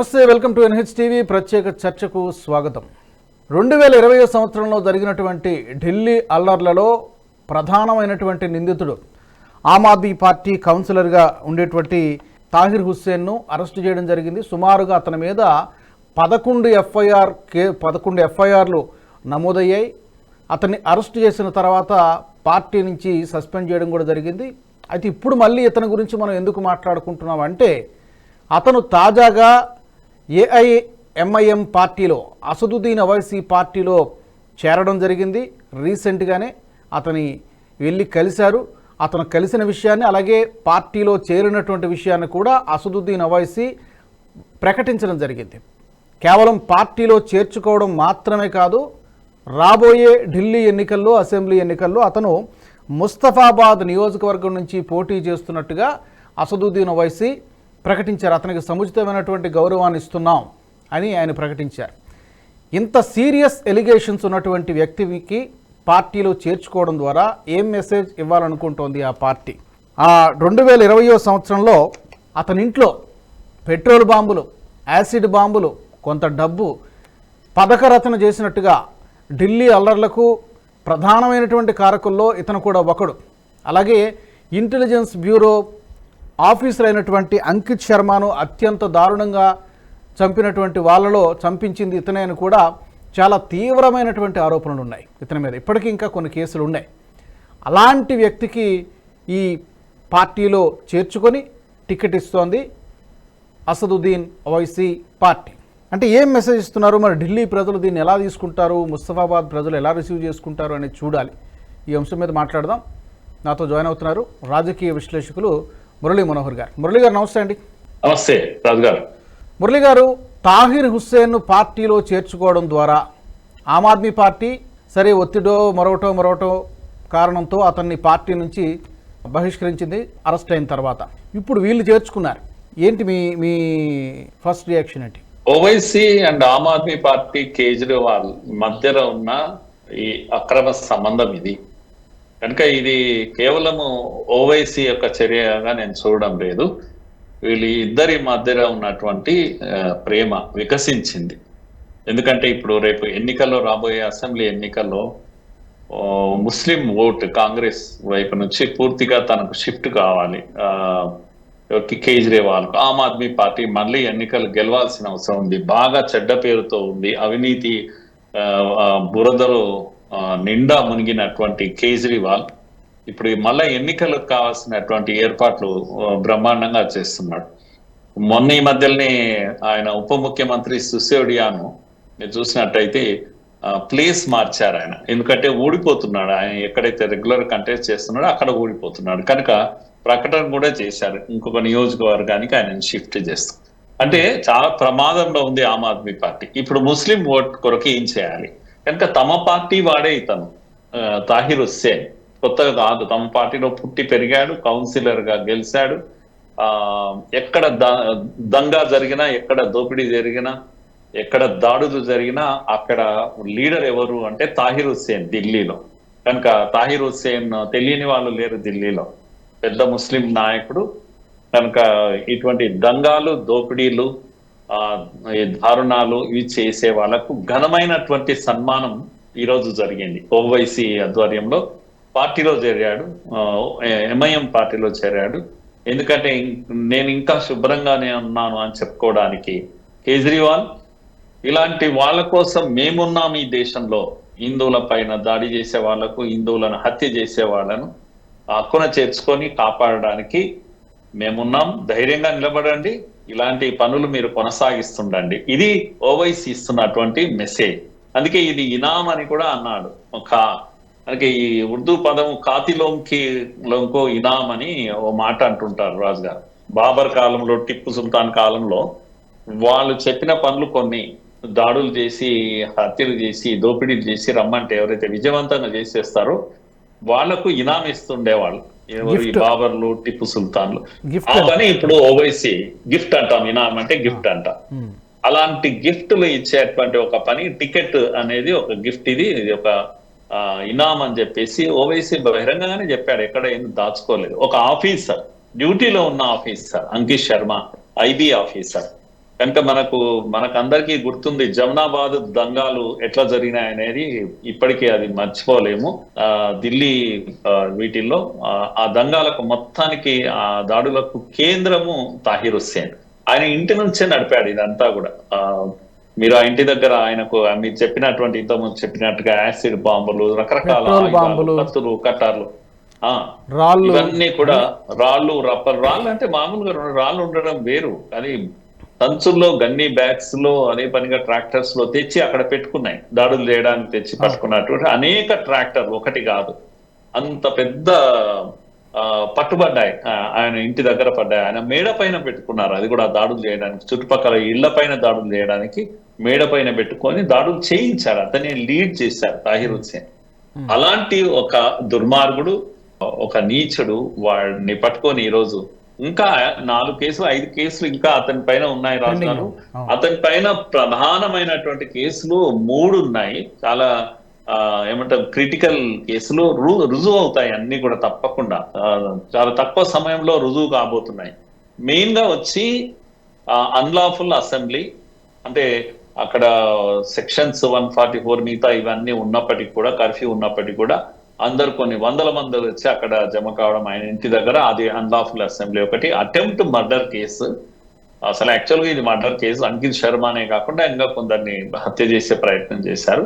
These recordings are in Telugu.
నమస్తే వెల్కమ్ టు ఎన్హెచ్ టీవీ ప్రత్యేక చర్చకు స్వాగతం. రెండు వేల ఇరవై సంవత్సరంలో జరిగినటువంటి ఢిల్లీ అల్లర్లలో ప్రధానమైనటువంటి నిందితుడు ఆమ్ ఆద్మీ పార్టీ కౌన్సిలర్గా ఉండేటువంటి తాహిర్ హుస్సేన్ను అరెస్టు చేయడం జరిగింది. సుమారుగా అతని మీద పదకొండు ఎఫ్ఐఆర్ కే పదకొండు ఎఫ్ఐఆర్లు నమోదయ్యాయి. అతన్ని అరెస్ట్ చేసిన తర్వాత పార్టీ నుంచి సస్పెండ్ చేయడం కూడా జరిగింది. అయితే ఇప్పుడు మళ్ళీ ఇతని గురించి మనం ఎందుకు మాట్లాడుకుంటున్నాం అంటే అతను తాజాగా ఏఐఎంఐఎం పార్టీలో అసదుద్దీన్ అవైసీ పార్టీలో చేరడం జరిగింది. రీసెంట్గానే అతని వెళ్ళి కలిశారు. అతను కలిసిన విషయాన్ని అలాగే పార్టీలో చేరినటువంటి విషయాన్ని కూడా అసదుద్దీన్ అవైసీ ప్రకటించడం జరిగింది. కేవలం పార్టీలో చేర్చుకోవడం మాత్రమే కాదు రాబోయే ఢిల్లీ ఎన్నికల్లో అసెంబ్లీ ఎన్నికల్లో అతను ముస్తఫాబాద్ నియోజకవర్గం నుంచి పోటీ చేస్తున్నట్టుగా అసదుద్దీన్ ఓవైసీ ప్రకటించారు. అతనికి సముచితమైనటువంటి గౌరవాన్ని ఇస్తున్నాం అని ఆయన ప్రకటించారు. ఇంత సీరియస్ ఎలిగేషన్స్ ఉన్నటువంటి వ్యక్తికి పార్టీలో చేర్చుకోవడం ద్వారా ఏం మెసేజ్ ఇవ్వాలనుకుంటోంది ఆ పార్టీ? ఆ రెండు వేల ఇరవయో సంవత్సరంలో అతని ఇంట్లో పెట్రోల్ బాంబులు యాసిడ్ బాంబులు కొంత డబ్బు పథకరచన చేసినట్టుగా ఢిల్లీ అల్లర్లకు ప్రధానమైనటువంటి కారకుల్లో ఇతను కూడా ఒకడు. అలాగే ఇంటెలిజెన్స్ బ్యూరో ఆఫీసర్ అయినటువంటి అంకిత్ శర్మను అత్యంత దారుణంగా చంపినటువంటి వాళ్ళలో చంపించింది ఇతనే అని కూడా చాలా తీవ్రమైనటువంటి ఆరోపణలు ఉన్నాయి. ఇతని మీద ఇప్పటికీ ఇంకా కొన్ని కేసులు ఉన్నాయి. అలాంటి వ్యక్తికి ఈ పార్టీలో చేర్చుకొని టికెట్ ఇస్తోంది అసదుద్దీన్ ఓవైసీ పార్టీ. అంటే ఏం మెసేజ్ ఇస్తున్నారు? మరి ఢిల్లీ ప్రజలు దీన్ని ఎలా తీసుకుంటారు? ముస్తఫాబాద్ ప్రజలు ఎలా రిసీవ్ చేసుకుంటారు అనేది చూడాలి. ఈ అంశం మీద మాట్లాడదాం. నాతో జాయిన్ అవుతున్నారు రాజకీయ విశ్లేషకులు మురళీ మనోహర్ గారు. మురళీ గారు నమస్తే అండి. నమస్తే రాజు గారు. మురళి గారు తాహిర్ హుస్సేన్ను పార్టీలో చేర్చుకోవడం ద్వారా ఆమ్ ఆద్మీ పార్టీ సరే ఒత్తిడో మరొకటో మరొకటో కారణంతో అతన్ని పార్టీ నుంచి బహిష్కరించింది అరెస్ట్ అయిన తర్వాత. ఇప్పుడు వీళ్ళు చేర్చుకున్నారు. ఏంటి మీ మీ ఫస్ట్ రియాక్షన్ ఏంటి? ఓవైసీ అండ్ ఆమ్ ఆద్మీ పార్టీ కేజ్రీవాల్ మధ్యలో ఉన్న ఈ అక్రమ సంబంధం ఇది. కనుక ఇది కేవలము ఓవైసీ యొక్క చర్యగా నేను చూడడం లేదు. వీళ్ళ ఇద్దరి మధ్యలో ఉన్నటువంటి ప్రేమ వికసించింది. ఎందుకంటే ఇప్పుడు రేపు ఎన్నికల్లో రాబోయే అసెంబ్లీ ఎన్నికల్లో ముస్లిం ఓట్ కాంగ్రెస్ వైపు నుంచి పూర్తిగా తనకు షిఫ్ట్ కావాలి. కేజ్రీవాల్ ఆమ్ ఆద్మీ పార్టీ మళ్ళీ ఎన్నికలు గెలవాల్సిన అవసరం ఉంది. బాగా చెడ్డ పేరుతో ఉంది. అవినీతి బురదలో నిండా మునిగినటువంటి కేజ్రీవాల్ ఇప్పుడు మళ్ళా ఎన్నికలకు కావాల్సినటువంటి ఏర్పాట్లు బ్రహ్మాండంగా చేస్తున్నాడు. మొన్న ఈ మధ్యలోనే ఆయన ఉప ముఖ్యమంత్రి సుసేడియాను మీరు చూసినట్టయితే ప్లేస్ మార్చారు ఆయన. ఎందుకంటే ఊడిపోతున్నాడు. ఆయన ఎక్కడైతే రెగ్యులర్ కంటెస్ట్ చేస్తున్నాడో అక్కడ ఊడిపోతున్నాడు. కనుక ప్రకటన కూడా చేశారు. ఇంకొక నియోజకవర్గానికి ఆయన షిఫ్ట్ చేస్తారు. అంటే చాలా ప్రమాదంలో ఉంది ఆమ్ ఆద్మీ పార్టీ. ఇప్పుడు ముస్లిం ఓట్ కొరకు ఏం చేయాలి? కనుక తమ పార్టీ వాడే ఇతను తాహిర్ హుస్సేన్. కొత్తగా కాదు తమ పార్టీలో పుట్టి పెరిగాడు కౌన్సిలర్గా గెలిచాడు. ఆ ఎక్కడ ద- దంగా జరిగినా ఎక్కడ దోపిడీ జరిగినా ఎక్కడ దాడులు జరిగినా అక్కడ లీడర్ ఎవరు అంటే తాహిర్ హుస్సేన్ ఢిల్లీలో. కనుక తాహిర్ హుస్సేన్ తెలియని వాళ్ళు లేరు ఢిల్లీలో. పెద్ద ముస్లిం నాయకుడు. కనుక ఇటువంటి దంగాలు దోపిడీలు ఈ దారుణాలు ఇవి చేసే వాళ్ళకు ఘనమైనటువంటి సన్మానం ఈ రోజు జరిగింది. ఓవైసీ ఆధ్వర్యంలో పార్టీలో చేరాడు. ఎంఐఎం పార్టీలో చేరాడు. ఎందుకంటే నేను ఇంకా శుభ్రంగానే ఉన్నాను అని చెప్పుకోవడానికి కేజ్రీవాల్ ఇలాంటి వాళ్ళ కోసం మేమున్నాం ఈ దేశంలో. హిందువుల పైన దాడి చేసే వాళ్ళకు హిందువులను హత్య చేసే వాళ్ళను హక్కున చేర్చుకొని కాపాడడానికి మేమున్నాం. ధైర్యంగా నిలబడండి. ఇలాంటి పనులు మీరు కొనసాగిస్తుండండి. ఇది ఓవైసీ ఇస్తున్నటువంటి మెసేజ్. అందుకే ఇది ఇనాం అని కూడా అన్నాడు. ఒక అందుకే ఈ ఉర్దూ పదం కాతిలోంకి లోంకో ఇనాం అని ఓ మాట అంటుంటారు రాజు గారు బాబర్ కాలంలో టిప్పు సుల్తాన్ కాలంలో వాళ్ళు చెప్పిన పనులు కొన్ని దాడులు చేసి హత్యలు చేసి దోపిడీలు చేసి రమ్మంటే ఎవరైతే విజయవంతంగా చేసేస్తారో వాళ్ళకు ఇనాం ఇస్తుండేవాళ్ళు. ఎవరు ఈ. బాబర్లు టిప్పు సుల్తాన్లు. ఆ పని ఇప్పుడు ఓవైసీ గిఫ్ట్ అంటాం ఇనాం అంటే గిఫ్ట్ అంట. అలాంటి గిఫ్ట్లు ఇచ్చేటువంటి ఒక పని టికెట్ అనేది ఒక గిఫ్ట్ ఇది ఇది ఒక ఇనాం అని చెప్పేసి ఓవైసీ బహిరంగంగానే చెప్పాడు ఎక్కడ ఏం దాచుకోలేదు. ఒక ఆఫీసర్ డ్యూటీలో ఉన్న officer Ankit Sharma IB officer. కనుక మనకు మనకందరికీ గుర్తుంది జమునాబాద్ దంగాలు ఎట్లా జరిగినాయి అనేది ఇప్పటికీ అది మర్చిపోలేము. ఆ ఢిల్లీ వీటిల్లో ఆ, దంగాలకు మొత్తానికి ఆ దాడులకు కేంద్రము తాహిర్ హుస్సేన్. ఆయన ఇంటి నుంచే నడిపాడు ఇదంతా కూడా. ఆ, మీరు ఆ ఇంటి దగ్గర ఆయనకు మీరు చెప్పినటువంటి ఇంతకుముందు చెప్పినట్టుగా యాసిడ్ బాంబులు రకరకాల. కత్తులు కట్టార్లు ఆ రాళ్ళు. ఇవన్నీ కూడా రాళ్ళు రప్పలు రాళ్ళు అంటే మామూలుగా రాళ్ళు ఉండడం వేరు. కానీ సంచుల్లో గన్ని బ్యాగ్స్లో అదే పనిగా ట్రాక్టర్స్లో తెచ్చి అక్కడ పెట్టుకున్నాయి. దాడులు చేయడానికి తెచ్చి పట్టుకున్నటువంటి అనేక ట్రాక్టర్లు ఒకటి కాదు. అంత పెద్ద పట్టుబడ్డాయి. ఆయన ఇంటి దగ్గర పడ్డాయి. ఆయన మేడ పైన పెట్టుకున్నారు. అది కూడా దాడులు చేయడానికి చుట్టుపక్కల ఇళ్ళ పైన దాడులు చేయడానికి మేడ పైన పెట్టుకొని దాడులు చేయించారు. అతన్ని లీడ్ చేశారు తాహిర్ హుస్సేన్. అలాంటి ఒక దుర్మార్గుడు ఒక నీచుడు వాడిని పట్టుకొని ఈ రోజు ఇంకా నాలుగు కేసులు ఐదు కేసులు ఇంకా అతని పైన ఉన్నాయి అవును. అతని పైన ప్రధానమైనటువంటి కేసులు మూడు ఉన్నాయి. చాలా ఏమంటారు క్రిటికల్ కేసులు రు- రుజువు అవుతాయి అన్ని కూడా తప్పకుండా. చాలా తక్కువ సమయంలో రుజువు కాబోతున్నాయి. మెయిన్గా వచ్చి అన్లాఫుల్ అసెంబ్లీ అంటే అక్కడ సెక్షన్స్ వన్ ఫార్టీ ఫోర్ మిగతా ఇవన్నీ ఉన్నప్పటికీ కూడా కర్ఫ్యూ ఉన్నప్పటికీ కూడా అందరు కొన్ని వందల మంది వచ్చి అక్కడ జమ కావడం ఆయన ఇంటి దగ్గర అది అన్లాఫుల్ అసెంబ్లీ ఒకటి. అటెంప్ట్ మర్డర్ కేసు అసలు యాక్చువల్గా ఇది మర్డర్ కేసు అంకిత్ శర్మనే కాకుండా ఇంకా కొందరిని హత్య చేసే ప్రయత్నం చేశారు.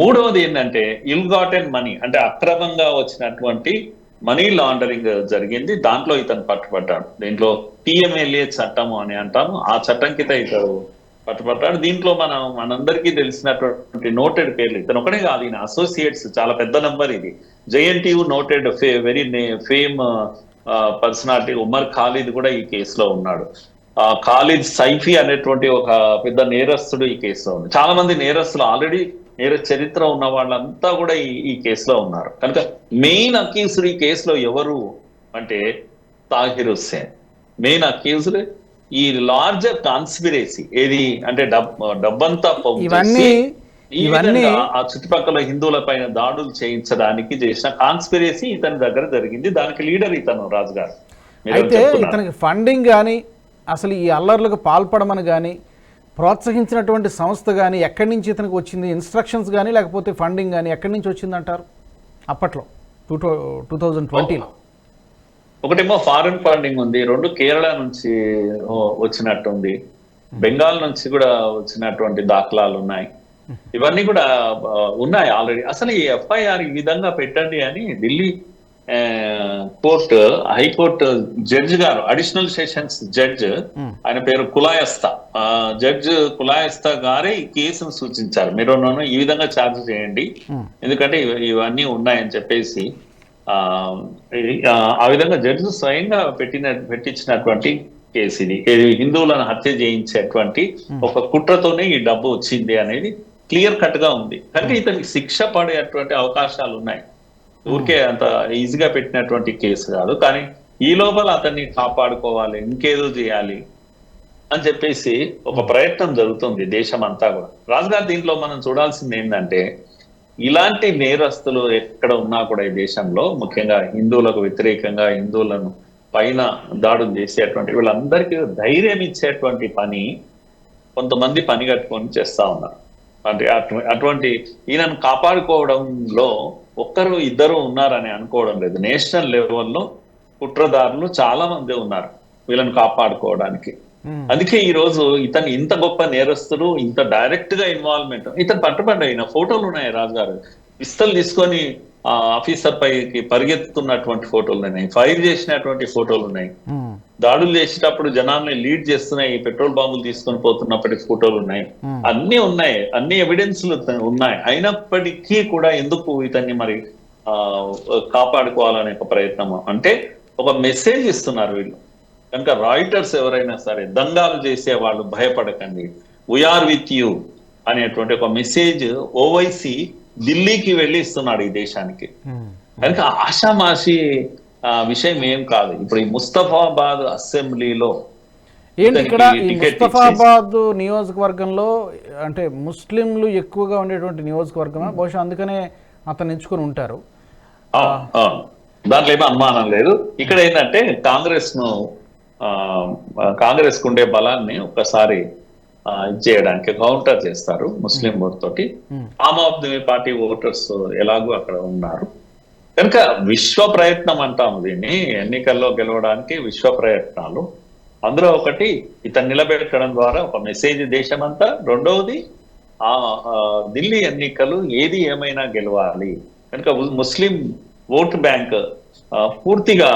మూడవది ఏంటంటే ఇల్ గాటెన్ మనీ అంటే అక్రమంగా వచ్చినటువంటి మనీ లాండరింగ్ జరిగింది. దాంట్లో ఇతను పట్టుబడ్డాడు. దీంట్లో పిఎంఎల్ఏ చట్టము అని అంటాము. ఆ చట్టం కింద ఇతడు పట్టుపట్టాడు దీంట్లో మనం మనందరికీ తెలిసినటువంటి నోటెడ్ పేర్లు ఇతను ఒకటే కాదు ఈయన అసోసియేట్స్ చాలా పెద్ద నెంబర్ ఇది. జేఎన్టీయు నోటెడ్ ఫే very fame personality Umar Khalid కూడా ఈ కేసులో ఉన్నాడు. ఆ ఖాలిద్ సైఫీ అనేటువంటి ఒక పెద్ద నేరస్తుడు ఈ కేసులో ఉంది చాలా మంది నేరస్తులు ఆల్రెడీ నేర చరిత్ర ఉన్న వాళ్ళంతా కూడా ఈ ఈ కేసులో ఉన్నారు. కనుక మెయిన్ అక్యూజ్డ్ ఈ కేసులో ఎవరు అంటే తాహిర్ హుస్సేన్. మెయిన్ అక్యూజ్డ్ ఈ లార్జర్ కాన్స్పిరేసీ ఏది అంటే డబ్ డబ్బంతా ఇవన్నీ ఇవన్నీ ఆ చుట్టుపక్కల హిందువుల పైన దాడులు చేయించడానికి చేసిన కాన్స్పిరసీ ఇతని దగ్గర జరిగింది. దానికి లీడర్ ఇతను రాజు గారు అయితే. ఇతనికి ఫండింగ్ కానీ అసలు ఈ అల్లర్లకు పాల్పడమని కానీ ప్రోత్సహించినటువంటి సంస్థ కానీ ఎక్కడి నుంచి ఇతనికి వచ్చింది? ఇన్స్ట్రక్షన్స్ కానీ లేకపోతే ఫండింగ్ కానీ ఎక్కడి నుంచి వచ్చింది అంటారు అప్పట్లో టూ టూ థౌజండ్ ట్వంటీలో ఒకటేమో ఫారెన్ ఫండింగ్ ఉంది రెండు కేరళ నుంచి ఓ, వచ్చినట్టుంది. బెంగాల్ నుంచి కూడా వచ్చినటువంటి దాఖలాలు ఉన్నాయి. ఇవన్నీ కూడా ఉన్నాయి ఆల్రెడీ అసలు ఈ ఎఫ్ఐఆర్ ఈ విధంగా పెట్టండి అని Delhi court high court judge గారు అడిషనల్ సెషన్స్ జడ్జ్ ఆయన పేరు కులాయస్తా. జడ్జ్ కులాయస్తా గారే ఈ కేసును సూచించారు. మీరు ఈ విధంగా ఛార్జ్ చేయండి. ఎందుకంటే ఇవ- ఇవన్నీ ఉన్నాయని చెప్పేసి ఆ విధంగా జడ్జి స్వయంగా పెట్టిన పెట్టించినటువంటి కేసు ఇది. ఇది హిందువులను హత్య చేయించేటువంటి ఒక కుట్రతోనే ఈ డబ్బు వచ్చింది అనేది క్లియర్ కట్గా ఉంది కనుక ఇతనికి శిక్ష పడేటువంటి అవకాశాలు ఉన్నాయి. ఊరికే అంత ఈజీగా పెట్టినటువంటి కేసు కాదు. కానీ ఈ లోపల అతన్ని కాపాడుకోవాలి ఇంకేదో చేయాలి అని చెప్పేసి ఒక ప్రయత్నం జరుగుతుంది దేశం అంతా కూడా. రాజుగారు దీంట్లో మనం చూడాల్సింది ఏంటంటే ఇలాంటి నేరస్తులు ఎక్కడ ఉన్నా కూడా ఈ దేశంలో ముఖ్యంగా హిందువులకు వ్యతిరేకంగా హిందువులను పైన దాడులు చేసేటువంటి వీళ్ళందరికీ ధైర్యం ఇచ్చేటువంటి పని కొంతమంది పని కట్టుకొని చేస్తా ఉన్నారు. అంటే అటువంటి ఈయనను కాపాడుకోవడంలో ఒక్కరు ఇద్దరు ఉన్నారని అనుకోవడం లేదు. నేషనల్ లెవెల్లో కుట్రదారులు చాలా మంది ఉన్నారు వీళ్ళని కాపాడుకోవడానికి. అందుకే ఈ రోజు ఇతను ఇంత గొప్ప నేరస్తుడు ఇంత డైరెక్ట్గా ఇన్వాల్వ్మెంట్ ఇతను పట్టుబడి అయిన ఫోటోలు ఉన్నాయి రాజుగారు. పిస్తల్ తీసుకొని ఆ ఆఫీసర్ పైకి పరిగెత్తుతున్నటువంటి ఫోటోలు ఉన్నాయి. ఫైర్ చేసినటువంటి ఫోటోలు ఉన్నాయి. దాడులు చేసేటప్పుడు జనాల్ని లీడ్ చేస్తున్నాయి. పెట్రోల్ బాంబులు తీసుకొని పోతున్నప్పటి ఫోటోలు ఉన్నాయి. అన్ని ఉన్నాయి. అన్ని ఎవిడెన్స్లు ఉన్నాయి. అయినప్పటికీ కూడా ఎందుకు ఇతన్ని మరి ఆ కాపాడుకోవాలనే ఒక ప్రయత్నం అంటే ఒక మెసేజ్ ఇస్తున్నారు వీళ్ళు. కనుక రాయిటర్స్ ఎవరైనా సరే దంగాలు చేసే వాళ్ళు భయపడకండి వీఆర్ విత్ యూ అనేటువంటి ఒక మెసేజ్ ఓవైసీ ఢిల్లీకి వెళ్ళి ఇస్తున్నాడు ఈ దేశానికి. కనుక ఆషామాషి విషయం ఏం కాదు. ఇప్పుడు ఈ ముస్తఫాబాద్ అసెంబ్లీలో ఏంటి ఇక్కడ ఈ ఇతనికి టికెట్ ముస్తఫాబాద్ నియోజకవర్గంలో అంటే ముస్లింలు ఎక్కువగా ఉండేటువంటి నియోజకవర్గమా? బహుశా అందుకనే అతను ఎంచుకొని ఉంటారు. దాంట్లో ఏమీ అనుమానం లేదు. ఇక్కడ ఏంటంటే కాంగ్రెస్ను కాంగ్రెస్కు ఉండే బలాన్ని ఒక్కసారి చేయడానికి కౌంటర్ చేస్తారు ముస్లిం ఓట్ తోటి. ఆమ్ ఆద్మీ పార్టీ ఓటర్స్ ఎలాగో అక్కడ ఉన్నారు. కనుక విశ్వ ప్రయత్నం అంటాం దీన్ని ఎన్నికల్లో గెలవడానికి విశ్వ ప్రయత్నాలు. అందులో ఒకటి ఇతను నిలబెట్టడం ద్వారా ఒక మెసేజ్ దేశమంతా. రెండవది ఆ, ఢిల్లీ ఎన్నికలు ఏది ఏమైనా గెలవాలి. కనుక ముస్లిం ఓట్ బ్యాంక్ పూర్తిగా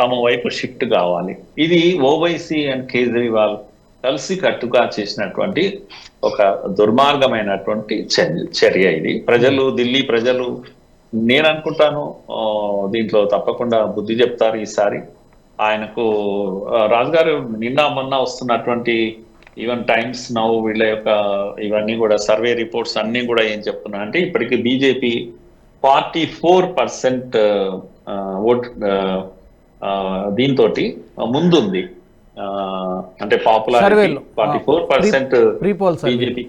తమ వైపు షిఫ్ట్ కావాలి. ఇది ఓవైసీ అండ్ కేజ్రీవాల్ కలిసి కట్టుగా చేసినటువంటి ఒక దుర్మార్గమైనటువంటి చర్య- చర్య ఇది. ప్రజలు ఢిల్లీ ప్రజలు నేను అనుకుంటాను దీంట్లో తప్పకుండా బుద్ధి చెప్తారు ఈసారి. ఆయనకు రాజుగారు రాజు గారు నిన్న మొన్న వస్తున్నటువంటి ఈవెన్ టైమ్స్ నౌ వీళ్ళ యొక్క ఇవన్నీ కూడా సర్వే రిపోర్ట్స్ అన్ని కూడా ఏం చెప్తున్నా అంటే ఇప్పటికి BJP forty four percent vote దీంతో ముందుంది. అంటే popularity. Forty four percent pre poll survey. BJP.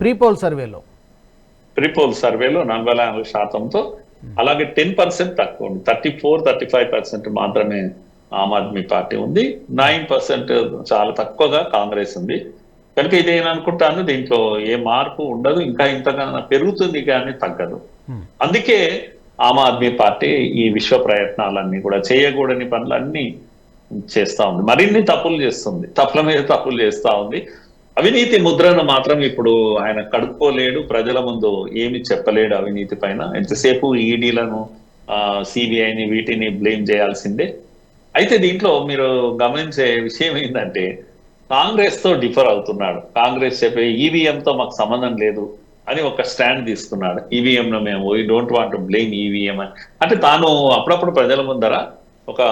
Pre poll సర్వేలో. ప్రిపోల్ సర్వేలో నలభై నాలుగు శాతంతో అలాగే టెన్ పర్సెంట్ తక్కువ ఉంది. Thirty four thirty five percent మాత్రమే ఆమ్ ఆద్మీ పార్టీ ఉంది. నైన్ పర్సెంట్ చాలా తక్కువగా కాంగ్రెస్ ఉంది. కనుక ఇది నేను అనుకుంటాను దీంట్లో ఏ మార్పు ఉండదు. ఇంకా ఇంతకన్నా పెరుగుతుంది కానీ తగ్గదు. Hmm. అందుకే ఆమ్ ఆద్మీ పార్టీ ఈ విశ్వ ప్రయత్నాలన్నీ కూడా చేయకూడని పనులన్నీ చేస్తా ఉంది. మరిన్ని తప్పులు చేస్తుంది. తప్పుల మీద తప్పులు చేస్తా ఉంది. అవినీతి ముద్రను మాత్రం ఇప్పుడు ఆయన కడుక్కోలేడు. ప్రజల ముందు ఏమి చెప్పలేడు అవినీతి పైన. ఎంతసేపు ఈడీలను సిబిఐని వీటిని బ్లేమ్ చేయాల్సిందే. అయితే దీంట్లో మీరు గమనించే విషయం ఏంటంటే కాంగ్రెస్తో డిఫర్ అవుతున్నాడు. కాంగ్రెస్ చెప్పే ఈవీఎంతో మాకు సంబంధం లేదు. అని ఒక స్టాండ్ తీసుకున్నాడు. ఈవీఎం లో మేము we don't want blame EVM అని. అంటే తాను అప్పుడప్పుడు ప్రజల ముందర ఒక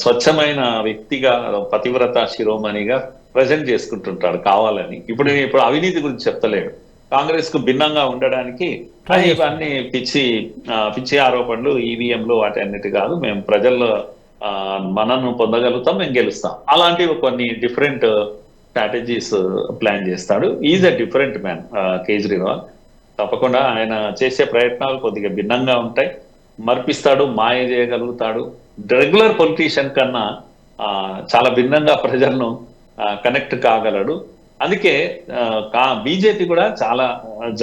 స్వచ్ఛమైన వ్యక్తిగా పతివ్రత శిరోమణిగా ప్రజెంట్ చేసుకుంటుంటాడు కావాలని. ఇప్పుడు నేను ఇప్పుడు అవినీతి గురించి చెప్తలేడు. కాంగ్రెస్కు భిన్నంగా ఉండడానికి. ఇవన్నీ పిచ్చి పిచ్చి ఆరోపణలు ఈవీఎంలు వాటి అన్నిటి కాదు. మేము ప్రజల్లో మనను పొందగలుగుతాం మేము గెలుస్తాం. అలాంటివి కొన్ని డిఫరెంట్ స్ట్రాటజీస్ ప్లాన్ uh, చేస్తాడు. Is a different man Kejriwal తప్పకుండా ఆయన చేసే ప్రయత్నాలు కొద్దిగా భిన్నంగా ఉంటాయి. మర్పిస్తాడు మాయ చేయగలుగుతాడు. రెగ్యులర్ పొలిటీషియన్ కన్నా చాలా భిన్నంగా ప్రజలను కనెక్ట్ కాగలడు. అందుకే కా బీజేపీ కూడా చాలా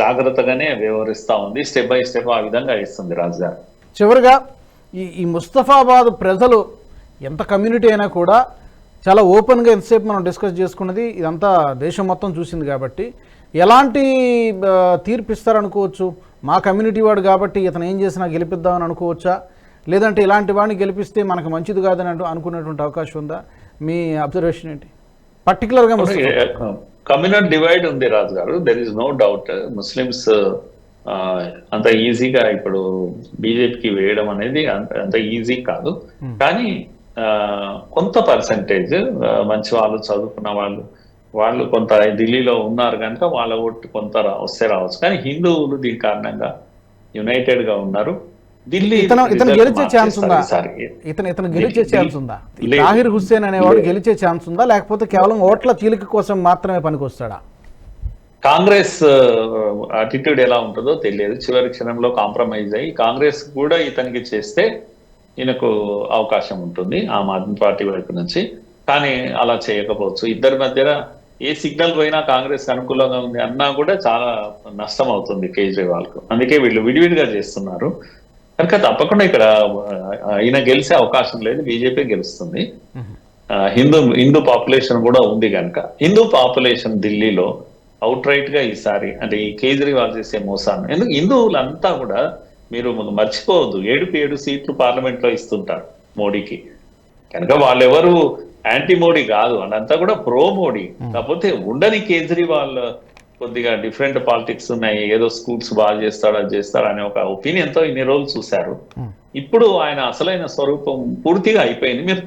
జాగ్రత్తగానే వ్యవహరిస్తూ ఉంది. స్టెప్ బై స్టెప్ ఆ విధంగా ఇస్తుంది రాజు చివరిగా ఈ ఈ ముస్తఫాబాద్ ప్రజలు ఎంత కమ్యూనిటీ అయినా కూడా చాలా ఓపెన్గా ఎంతసేపు మనం డిస్కస్ చేసుకున్నది ఇదంతా దేశం మొత్తం చూసింది కాబట్టి ఎలాంటి తీర్పు ఇస్తారనుకోవచ్చు? మా కమ్యూనిటీ వాడు కాబట్టి ఇతను ఏం చేసినా గెలిపిద్దామని అనుకోవచ్చా? లేదంటే ఇలాంటి వాడిని గెలిపిస్తే మనకు మంచిది కాదని అంటూ అనుకునేటువంటి అవకాశం ఉందా? మీ అబ్జర్వేషన్ ఏంటి? పర్టికులర్గా కమ్యూనల్ డివైడ్ ఉంది రాజు గారు. There is no doubt Muslims అంత ఈజీగా ఇప్పుడు బీజేపీకి వేయడం అనేది అంత ఈజీ కాదు. కానీ ఆ, కొంత పర్సంటేజ్ మంచి వాళ్ళు చదువుకున్న వాళ్ళు వాళ్ళు కొంత ఢిల్లీలో ఉన్నారు కనుక వాళ్ళ ఓటు కొంత వస్తే రావచ్చు కానీ హిందువులు దీని కారణంగా యునైటెడ్గా ఉన్నారు ఢిల్లీ ఇతను ఇతను గెలిచే ఛాన్స్ ఉందా. ఇతను ఇతను గెలిచే. ఛాన్స్ ఉందా. తాహిర్ హుస్సేన్ అనేవాడు. గెలిచే ఛాన్స్ ఉందా లేకపోతే కేవలం ఓట్ల చీలిక కోసం మాత్రమే పనికొస్తాడా కాంగ్రెస్ అటిట్యూడ్ ఎలా ఉంటుందో తెలియదు చివరి క్షణంలో కాంప్రమైజ్ అయ్యి కాంగ్రెస్ కూడా ఇతనికి చేస్తే ఈయనకు అవకాశం ఉంటుంది ఆమ్ ఆద్మీ పార్టీ వైపు నుంచి. కానీ అలా చేయకపోవచ్చు. ఇద్దరి మధ్యన ఏ సిగ్నల్ పోయినా కాంగ్రెస్ అనుకూలంగా ఉంది అన్నా కూడా చాలా నష్టం అవుతుంది కేజ్రీవాల్కు అందుకే వీళ్ళు విడివిడిగా చేస్తున్నారు. కనుక తప్పకుండా ఇక్కడ ఈయన గెలిచే అవకాశం లేదు బీజేపీ గెలుస్తుంది. హిందూ హిందూ పాపులేషన్ కూడా ఉంది కనుక. హిందూ పాపులేషన్ ఢిల్లీలో అవుట్ రైట్గా ఈసారి అంటే ఈ కేజ్రీవాల్ చేసే మోసాన్ని. ఎందుకు? హిందువులంతా కూడా మీరు మర్చిపోవద్దు. ఏడుకు ఏడు సీట్లు పార్లమెంట్లో ఇస్తుంటారు మోడీకి. కనుక వాళ్ళెవరు యాంటీ మోడీ కాదు. వాళ్ళంతా కూడా ప్రో మోడీ కాకపోతే ఉండని కేజ్రీవాల్ కొద్దిగా డిఫరెంట్ పాలిటిక్స్ ఉన్నాయి. ఏదో స్కూల్స్ బాగా చేస్తాడు అది చేస్తాడు అనే ఒక ఒపీనియన్తో ఇన్ని రోజులు చూశారు. ఇప్పుడు ఆయన అసలైన స్వరూపం పూర్తిగా అయిపోయింది. మీరు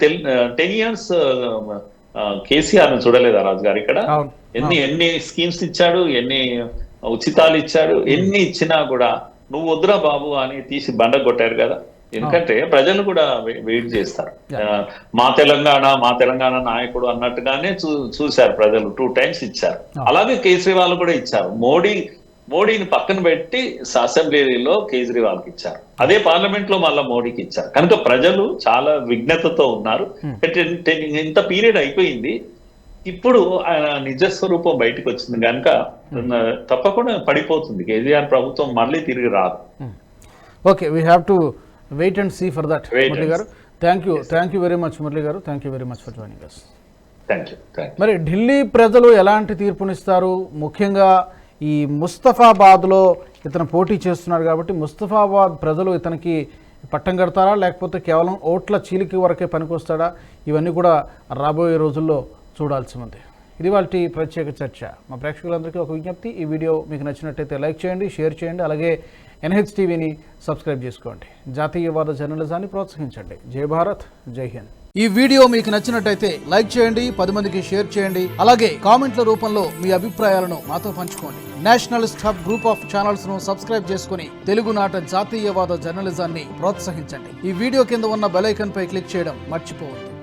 టెన్ ఇయర్స్ కేసీఆర్ను చూడలేదా రాజు గారు ఇక్కడ? ఎన్ని ఎన్ని స్కీమ్స్ ఇచ్చాడు? ఎన్ని ఉచితాలు ఇచ్చాడు? ఎన్ని ఇచ్చినా కూడా నువ్వు వద్దురా బాబు అని తీసి బండ కొట్టారు కదా. ఎందుకంటే ప్రజలు కూడా వెయిట్ చేస్తారు. మా తెలంగాణ మా తెలంగాణ నాయకుడు అన్నట్టుగానే చూ చూశారు ప్రజలు. టూ టైమ్స్ ఇచ్చారు. అలాగే కేజ్రీవాల్ కూడా ఇచ్చారు. మోడీ మోడీని పక్కన పెట్టి అసెంబ్లీలో కేజ్రీవాల్కి ఇచ్చారు. అదే పార్లమెంట్లో మళ్ళా మోడీకి ఇచ్చారు. కనుక ప్రజలు చాలా విఘ్నతతో ఉన్నారు. ఇంత పీరియడ్ అయిపోయింది. ఇప్పుడు ఆయన నిజ స్వరూపం బయటకు వచ్చింది కనుక తప్పకుండా పడిపోతుంది. కేసీఆర్ ప్రభుత్వం మళ్ళీ తిరిగి రాదు. Okay we have to wait and see for that Murali గారు. Thank you thank you very much Murali గారు. Thank you very much for joining us thank you thank మరి ఢిల్లీ ప్రజలు ఎలాంటి తీర్పునిస్తారు? ముఖ్యంగా ఈ ముస్తఫాబాద్లో ఇతను పోటీ చేస్తున్నారు కాబట్టి ముస్తఫాబాద్ ప్రజలు ఇతనికి పట్టం కడతారా? లేకపోతే కేవలం ఓట్ల చీలిక వరకే పనికొస్తాడా? ఇవన్నీ కూడా రాబోయే రోజుల్లో చూడాల్సి ఉంది ఇది వాళ్ళ ప్రత్యేక చర్చ. మా ప్రేక్షకులందరికీ ఒక విజ్ఞప్తి. ఈ వీడియో మీకు నచ్చినట్టయితే లైక్ చేయండి షేర్ చేయండి అలాగే ఎన్హెచ్ టీవీని సబ్స్క్రైబ్ చేసుకోండి. జాతీయవాద జర్నలిజాన్ని ప్రోత్సహించండి. జై భారత్ జై హింద్. ఈ వీడియో మీకు నచ్చినట్టయితే లైక్ చేయండి పది మందికి షేర్ చేయండి అలాగే కామెంట్ల రూపంలో మీ అభిప్రాయాలను మాతో పంచుకోండి. నేషనలిస్ట్ హబ్ గ్రూప్ ఆఫ్ ఛానల్స్ను సబ్స్క్రైబ్ చేసుకుని తెలుగునాట జాతీయవాద జర్నలిజాన్ని ప్రోత్సహించండి. ఈ వీడియో కింద ఉన్న బెలైకన్ పై క్లిక్ చేయడం మర్చిపోవద్దు.